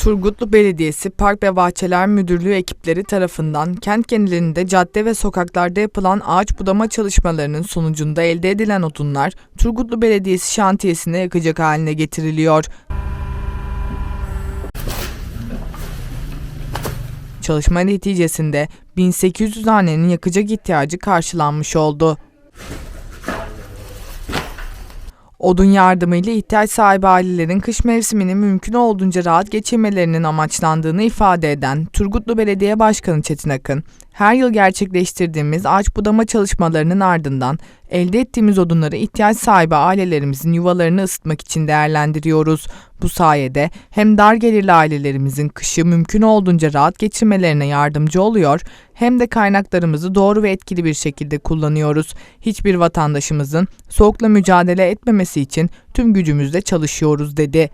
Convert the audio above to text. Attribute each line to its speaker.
Speaker 1: Turgutlu Belediyesi Park ve Bahçeler Müdürlüğü ekipleri tarafından kent genelinde cadde ve sokaklarda yapılan ağaç budama çalışmalarının sonucunda elde edilen odunlar Turgutlu Belediyesi şantiyesine yakacak haline getiriliyor. Çalışma neticesinde 1800 hanenin yakacak ihtiyacı karşılanmış oldu. Odun yardımıyla ihtiyaç sahibi ailelerin kış mevsimini mümkün olduğunca rahat geçirmelerinin amaçlandığını ifade eden Turgutlu Belediye Başkanı Çetin Akın, her yıl gerçekleştirdiğimiz ağaç budama çalışmalarının ardından elde ettiğimiz odunları ihtiyaç sahibi ailelerimizin yuvalarını ısıtmak için değerlendiriyoruz. Bu sayede hem dar gelirli ailelerimizin kışı mümkün olduğunca rahat geçirmelerine yardımcı oluyor, hem de kaynaklarımızı doğru ve etkili bir şekilde kullanıyoruz. Hiçbir vatandaşımızın soğukla mücadele etmemesi için tüm gücümüzle çalışıyoruz dedi.